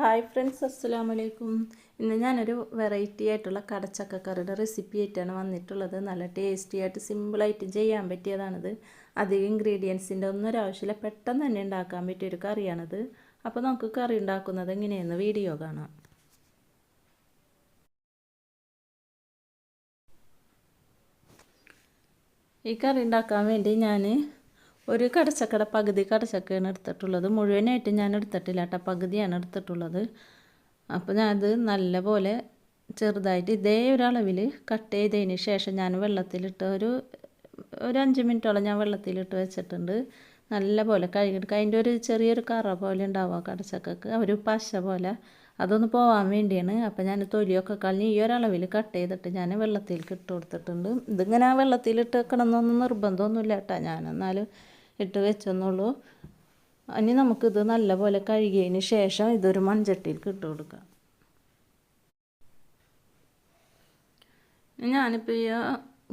Hi friends അസ്സലാമു അലൈക്കും ഇന്ന് ഞാനൊരു വെറൈറ്റി ആയിട്ടുള്ള കടച്ചക്കക്കറിയുടെ റെസിപ്പി ആയിട്ടാണ് വന്നിട്ടുള്ളത്. നല്ല ടേസ്റ്റി ആയിട്ട് സിമ്പിളായിട്ട് ചെയ്യാൻ പറ്റിയതാണിത്. അധികം ഇൻഗ്രീഡിയൻസിന്റെ ഒന്നും ഒരാവശ്യമില്ല പെട്ടെന്ന് തന്നെ ഉണ്ടാക്കാൻ പറ്റിയൊരു കറിയാണിത്. അപ്പോൾ നമുക്ക് കറി ഉണ്ടാക്കുന്നത് എങ്ങനെയെന്ന് വീഡിയോ കാണാം. ഈ കറി ഉണ്ടാക്കാൻ വേണ്ടി ഞാൻ ഒരു കടച്ചക്കട പകുതി കടച്ചക്കയാണ് എടുത്തിട്ടുള്ളത്. മുഴുവനായിട്ട് ഞാൻ എടുത്തിട്ടില്ല കേട്ടോ. പകുതിയാണ് എടുത്തിട്ടുള്ളത്. അപ്പോൾ ഞാനത് നല്ലപോലെ ചെറുതായിട്ട് ഇതേ ഒരളവിൽ കട്ട് ചെയ്തതിന് ശേഷം ഞാൻ വെള്ളത്തിലിട്ട് ഒരു ഒരു അഞ്ച് മിനിറ്റോളം ഞാൻ വെള്ളത്തിലിട്ട് വെച്ചിട്ടുണ്ട്. നല്ലപോലെ കഴുകിയെടുക്കുക അതിന്റെ ഒരു ചെറിയൊരു കറ പോലെ ഉണ്ടാവുക കടച്ചക്കക്ക്. ഒരു പശ പോലെ. അതൊന്ന് പോകാൻ വേണ്ടിയാണ്. അപ്പോൾ ഞാൻ തൊലിയൊക്കെ കളഞ്ഞ് ഈ ഒരളവിൽ കട്ട് ചെയ്തിട്ട് ഞാൻ വെള്ളത്തിലേക്ക് ഇട്ട് കൊടുത്തിട്ടുണ്ട്. ഇതിങ്ങനെ വെള്ളത്തിലിട്ട് വെക്കണമെന്നൊന്നും നിർബന്ധമൊന്നുമില്ല കേട്ടോ. ഞാൻ എന്നാലും ഇട്ട് വെച്ചെന്നുള്ളൂ. ഇനി നമുക്കിത് നല്ലപോലെ കഴുകിയതിന് ശേഷം ഇതൊരു മൺചട്ടിയിലേക്ക് ഇട്ട് കൊടുക്കാം. ഞാനിപ്പോൾ ഈ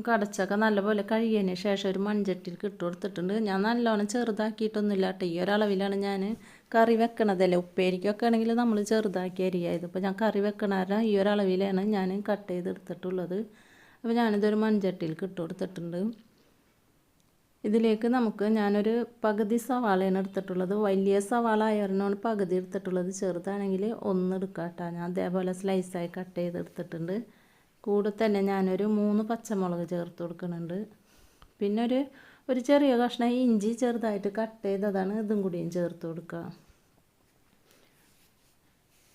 കടച്ചൊക്കെ നല്ലപോലെ കഴുകിയതിന് ശേഷം ഒരു മൺചട്ടിയിലേക്ക് ഇട്ട് കൊടുത്തിട്ടുണ്ട്. ഞാൻ നല്ലോണം ചെറുതാക്കിയിട്ടൊന്നുമില്ല കേട്ടോ ഈ ഒരളവിലാണ് ഞാൻ കറി വെക്കണതല്ലേ. ഉപ്പേരിക്കൊക്കെ ആണെങ്കിൽ നമ്മൾ ചെറുതാക്കി അരിയായത് അപ്പോൾ ഞാൻ കറി വെക്കണ ഈ ഒരളവിലാണ് ഞാൻ കട്ട് ചെയ്തെടുത്തിട്ടുള്ളത്. അപ്പോൾ ഞാനിതൊരു മൺചട്ടിയിലേക്ക് ഇട്ട് കൊടുത്തിട്ടുണ്ട്. ഇതിലേക്ക് നമുക്ക് ഞാനൊരു പകുതി സവാളയാണ് എടുത്തിട്ടുള്ളത്. വലിയ സവാള ആയിരുന്നാണ് പകുതി എടുത്തിട്ടുള്ളത്. ചെറുതാണെങ്കിൽ ഒന്ന് എടുക്കാം കേട്ടോ ഞാൻ അതേപോലെ സ്ലൈസായി കട്ട് ചെയ്തെടുത്തിട്ടുണ്ട് കൂടെ തന്നെ ഞാനൊരു മൂന്ന് പച്ചമുളക് ചേർത്ത് കൊടുക്കുന്നുണ്ട്. പിന്നെ ഒരു ഒരു ചെറിയ കഷ്ണം ഇഞ്ചി ചെറുതായിട്ട് കട്ട് ചെയ്തതാണ് ഇതും കൂടിയും ചേർത്ത് കൊടുക്കുക.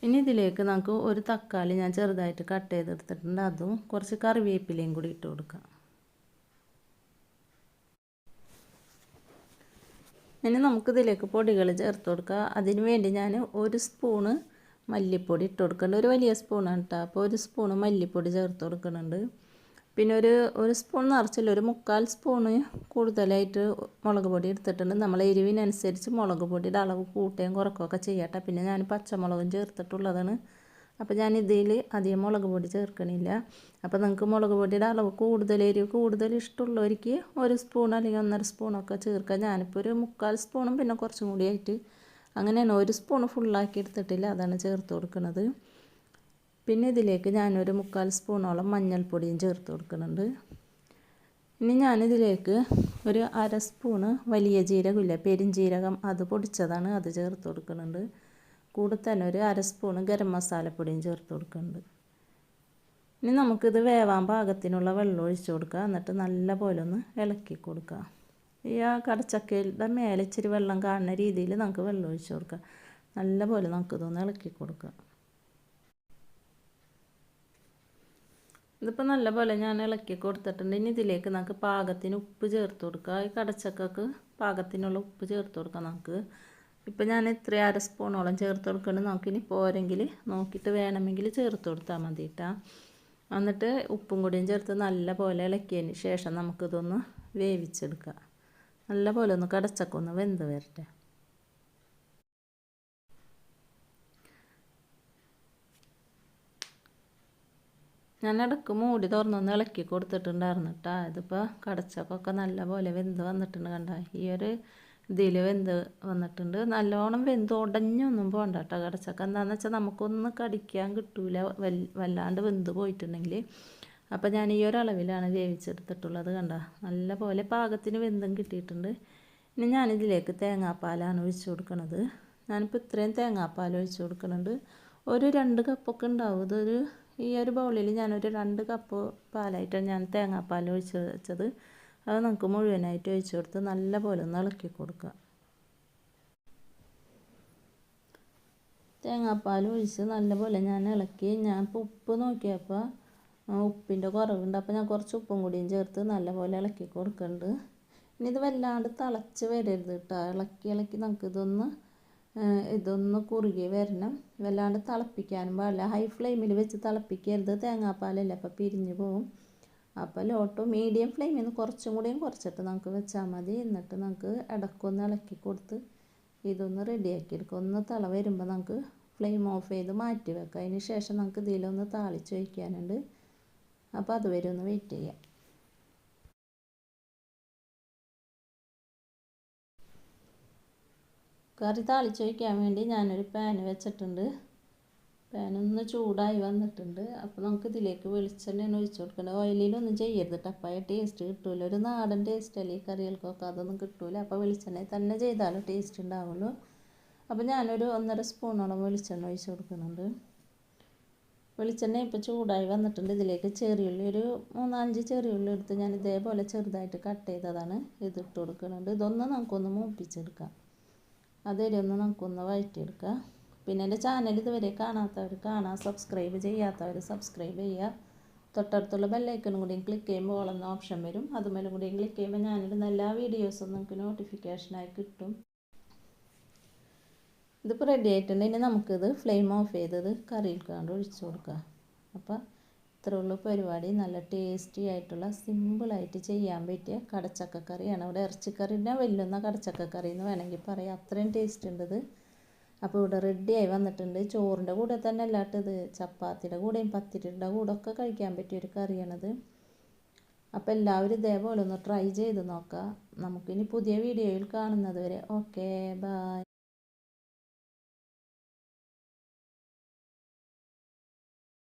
ഇനി ഇതിലേക്ക് നമുക്ക് ഒരു തക്കാളി ഞാൻ ചെറുതായിട്ട് കട്ട് ചെയ്തെടുത്തിട്ടുണ്ട് അതും കുറച്ച് കറിവേപ്പിലയും കൂടി ഇട്ട് കൊടുക്കാം ഇനി നമുക്കിതിലേക്ക് പൊടികൾ ചേർത്ത് കൊടുക്കുക. അതിന് വേണ്ടി ഞാൻ ഒരു സ്പൂണ് മല്ലിപ്പൊടി ഇട്ട് കൊടുക്കുന്നുണ്ട്. ഒരു വലിയ സ്പൂണാണ് കേട്ടോ. അപ്പോൾ ഒരു സ്പൂണ് മല്ലിപ്പൊടി ചേർത്ത് കൊടുക്കുന്നുണ്ട്. പിന്നെ ഒരു ഒരു സ്പൂൺ നിറച്ചില്ല. ഒരു മുക്കാൽ സ്പൂണ് കൂടുതലായിട്ട് മുളക് പൊടി എടുത്തിട്ടുണ്ട്. നമ്മൾ എരിവിനനുസരിച്ച് മുളക് പൊടിയുടെ അളവ് കൂട്ടുകയും കുറക്കുകയൊക്കെ ചെയ്യട്ടെ പിന്നെ ഞാൻ പച്ചമുളകും ചേർത്തിട്ടുള്ളതാണ്. അപ്പോൾ ഞാൻ ഇതിൽ അധികം മുളക് പൊടി ചേർക്കണില്ല. അപ്പോൾ നിങ്ങൾക്ക് മുളക് പൊടിയുടെ അളവ് കൂടുതൽ എരിവ് കൂടുതൽ ഇഷ്ടമുള്ളവർക്ക് ഒരു സ്പൂൺ അല്ലെങ്കിൽ ഒന്നര സ്പൂണൊക്കെ ചേർക്കാം. ഞാനിപ്പോൾ ഒരു മുക്കാൽ സ്പൂണും പിന്നെ കുറച്ചും കൂടി ആയിട്ട് അങ്ങനെയാണ് ഒരു സ്പൂൺ ഫുള്ളാക്കി എടുത്തിട്ടില്ല. അതാണ് ചേർത്ത് കൊടുക്കുന്നത് പിന്നെ ഇതിലേക്ക് ഞാനൊരു മുക്കാൽ സ്പൂണോളം മഞ്ഞൾപ്പൊടിയും ചേർത്ത് കൊടുക്കുന്നുണ്ട് ഇനി ഞാനിതിലേക്ക് ഒരു അര സ്പൂണ് വലിയ ജീരകമില്ല പെരിഞ്ജീരകം അത് പൊടിച്ചതാണ് അത് ചേർത്ത് കൊടുക്കുന്നുണ്ട് കൂടെ തന്നെ ഒരു അര സ്പൂണ് ഗരം മസാലപ്പൊടിയും ചേർത്ത് കൊടുക്കുന്നുണ്ട്. ഇനി നമുക്കിത് വേവാൻ പാകത്തിനുള്ള വെള്ളം ഒഴിച്ചു കൊടുക്കുക. എന്നിട്ട് നല്ല പോലെ ഒന്ന് ഇളക്കി കൊടുക്കുക. ഈ ആ കടച്ചക്കയുടെ മേലെ ഇച്ചിരി വെള്ളം കാണുന്ന രീതിയിൽ നമുക്ക് വെള്ളം ഒഴിച്ചു കൊടുക്കുക. നല്ല പോലെ നമുക്കിതൊന്ന് ഇളക്കി കൊടുക്കുക. ഇതിപ്പോൾ നല്ല പോലെ ഞാൻ ഇളക്കി കൊടുത്തിട്ടുണ്ട്. ഇനി ഇതിലേക്ക് നമുക്ക് പാകത്തിന് ഉപ്പ് ചേർത്ത് കൊടുക്കുക. ഈ കടച്ചക്കക്ക് പാകത്തിനുള്ള ഉപ്പ് ചേർത്ത് കൊടുക്കുക നമുക്ക്. ഇപ്പം ഞാൻ ഇത്ര അര സ്പൂണോളം ചേർത്ത് കൊടുക്കണം നമുക്കിനി പോരെങ്കിൽ നോക്കിയിട്ട് വേണമെങ്കിൽ ചേർത്ത് കൊടുത്താൽ മതി കേട്ടോ. എന്നിട്ട് ഉപ്പും കൂടിയും ചേർത്ത് നല്ല പോലെ ഇളക്കിയതിന് ശേഷം നമുക്കിതൊന്ന് വേവിച്ചെടുക്കുക നല്ല പോലെ ഒന്ന് കടച്ചൊക്കെ ഒന്ന് വെന്ത് വരട്ടെ. ഞാൻ ഇടയ്ക്ക് മൂടി തുറന്നൊന്ന് ഇളക്കി കൊടുത്തിട്ടുണ്ടായിരുന്നു കേട്ടോ. ഇതിപ്പോൾ കടച്ചക്കൊക്കെ നല്ല പോലെ വെന്ത് വന്നിട്ടുണ്ട് കണ്ട. ഈ ഒരു ഇതിൽ വെന്ത് വന്നിട്ടുണ്ട്. നല്ലോണം വെന്ത് ഉടഞ്ഞൊന്നും പോകണ്ട കേട്ടോ കടച്ചക്ക എന്താണെന്ന് വെച്ചാൽ നമുക്കൊന്ന് കടിക്കാൻ കിട്ടൂല. വല്ലാണ്ട് വെന്ത് പോയിട്ടുണ്ടെങ്കിൽ അപ്പോൾ ഞാൻ ഈ ഒരളവിലാണ് വേവിച്ചെടുത്തിട്ടുള്ളത് കണ്ട. നല്ല പോലെ പാകത്തിന് വെന്തും കിട്ടിയിട്ടുണ്ട്. ഇനി ഞാനിതിലേക്ക് തേങ്ങാപ്പാലാണ് ഒഴിച്ചു കൊടുക്കുന്നത് ഞാനിപ്പോൾ ഇത്രയും തേങ്ങാപ്പാൽ ഒഴിച്ചു കൊടുക്കുന്നുണ്ട് ഒരു രണ്ട് കപ്പൊക്കെ ഉണ്ടാവും. ഇതൊരു ഈ ഒരു ബൗളിൽ ഞാനൊരു രണ്ട് കപ്പ് പാലായിട്ടാണ് ഞാൻ തേങ്ങാപ്പാൽ ഒഴിച്ച് വെച്ചത്. അത് നമുക്ക് മുഴുവനായിട്ട് ഒഴിച്ച് കൊടുത്ത് നല്ല പോലെ ഒന്ന് ഇളക്കി കൊടുക്കുക. തേങ്ങാപ്പാൽ ഒഴിച്ച് നല്ലപോലെ ഞാൻ ഇളക്കി. ഞാൻ ഇപ്പോൾ ഉപ്പ് നോക്കിയപ്പോൾ ഉപ്പിന്റെ കുറവുണ്ട്. അപ്പോൾ ഞാൻ കുറച്ച് ഉപ്പും കൂടിയും ചേർത്ത് നല്ലപോലെ ഇളക്കി കൊടുക്കുന്നുണ്ട്. ഇനി ഇത് വല്ലാണ്ട് തിളച്ച് വരരുത് കേട്ടോ. ഇളക്കി ഇളക്കി നമുക്ക് ഇതൊന്ന് ഇതൊന്ന് കുറുകി വരണം. വല്ലാണ്ട് തിളപ്പിക്കാനും പാടില്ല. ഹൈ ഫ്ലെയിമിൽ വെച്ച് തിളപ്പിക്കരുത്. തേങ്ങാപ്പാലല്ലേ? അപ്പോൾ പിരിഞ്ഞ് പോവും. അപ്പോൾ ലോ ടു മീഡിയം ഫ്ലെയിമിൽ നിന്ന് കുറച്ചും കൂടിയും കുറച്ചിട്ട് നമുക്ക് വെച്ചാൽ മതി. എന്നിട്ട് നമുക്ക് ഇടക്കൊന്ന് ഇളക്കി കൊടുത്ത് ഇതൊന്ന് റെഡിയാക്കി എടുക്കുക. ഒന്ന് തള വരുമ്പോൾ നമുക്ക് ഫ്ലെയിം ഓഫ് ചെയ്ത് മാറ്റി വെക്കുക. അതിന് ശേഷം നമുക്ക് ഇതിലൊന്ന് താളിച്ച് വയ്ക്കാനുണ്ട് അപ്പോൾ അതുവരെ ഒന്ന് വെയിറ്റ് ചെയ്യാം. കറി താളിച്ച് വയ്ക്കാൻ വേണ്ടി ഞാനൊരു പാൻ വെച്ചിട്ടുണ്ട്. പാനൊന്ന് ചൂടായി വന്നിട്ടുണ്ട്. അപ്പോൾ നമുക്ക് ഇതിലേക്ക് വെളിച്ചെണ്ണയാണ് ഒഴിച്ചു കൊടുക്കേണ്ടത്. ഓയിലിലൊന്നും ചെയ്യരുത് ടപ്പായ ടേസ്റ്റ് കിട്ടില്ല ഒരു നാടൻ ടേസ്റ്റ് അല്ലേ? ഈ കറികൾക്കൊക്കെ അതൊന്നും കിട്ടില്ല അപ്പോൾ വെളിച്ചെണ്ണ തന്നെ ചെയ്താലും ടേസ്റ്റ് ഉണ്ടാവുള്ളൂ. അപ്പോൾ ഞാനൊരു ഒന്നര സ്പൂണോളം വെളിച്ചെണ്ണ ഒഴിച്ചു കൊടുക്കുന്നുണ്ട്. വെളിച്ചെണ്ണ ഇപ്പോൾ ചൂടായി വന്നിട്ടുണ്ട്. ഇതിലേക്ക് ചെറിയുള്ളി ഒരു മൂന്നാലഞ്ച് ചെറിയുള്ളി എടുത്ത് ഞാൻ ഇതേപോലെ ചെറുതായിട്ട് കട്ട് ചെയ്തതാണ്. ഇതിട്ട് കൊടുക്കുന്നുണ്ട്. ഇതൊന്ന് നമുക്കൊന്ന് മൂപ്പിച്ചെടുക്കാം. അതേ ഒന്ന് നമുക്കൊന്ന് വഴറ്റിയെടുക്കാം. പിന്നെ എന്റെ ചാനൽ ഇതുവരെ കാണാത്തവർ കാണാൻ സബ്സ്ക്രൈബ് ചെയ്യാത്തവർ സബ്സ്ക്രൈബ് ചെയ്യുക തൊട്ടടുത്തുള്ള ബെല്ലൈക്കനും കൂടിയും ക്ലിക്ക് ചെയ്യുമ്പോൾ ഓളെന്ന ഓപ്ഷൻ വരും. അതുമേലും കൂടിയും ക്ലിക്ക് ചെയ്യുമ്പോൾ ഞാനിടുന്ന എല്ലാ വീഡിയോസും നിങ്ങൾക്ക് നോട്ടിഫിക്കേഷനായി കിട്ടും. ഇതിപ്പോൾ റെഡി ആയിട്ടുണ്ട്. ഇനി നമുക്കിത് ഫ്ലെയിം ഓഫ് ചെയ്തത് കറിയിൽ കണ്ട് ഒഴിച്ചു കൊടുക്കുക അപ്പോൾ ഇത്രേ ഉള്ളൂ പരിപാടി. നല്ല ടേസ്റ്റി ആയിട്ടുള്ള സിമ്പിളായിട്ട് ചെയ്യാൻ പറ്റിയ കടച്ചക്കക്കറിയാണ് ഇവിടെ ഇറച്ചിക്കറിന്റെ വെല്ലുന്ന കടച്ചക്കക്കറി എന്ന് വേണമെങ്കിൽ പറയാം. അത്രയും ടേസ്റ്റ് ഉണ്ട് അപ്പോൾ ഇവിടെ റെഡിയായി വന്നിട്ടുണ്ട്. ചോറിന്റെ കൂടെ തന്നെ അല്ലാട്ടത് ചപ്പാത്തിയുടെ കൂടെയും പത്തിരിയുടെ കൂടെ ഒക്കെ കഴിക്കാൻ പറ്റിയ ഒരു കറിയാണത്. അപ്പോൾ എല്ലാവരും ഇതേപോലെ ഒന്ന് ട്രൈ ചെയ്ത് നോക്കുക നമുക്കിനി പുതിയ വീഡിയോയിൽ കാണുന്നത് വരെ ഓക്കേ ബായ്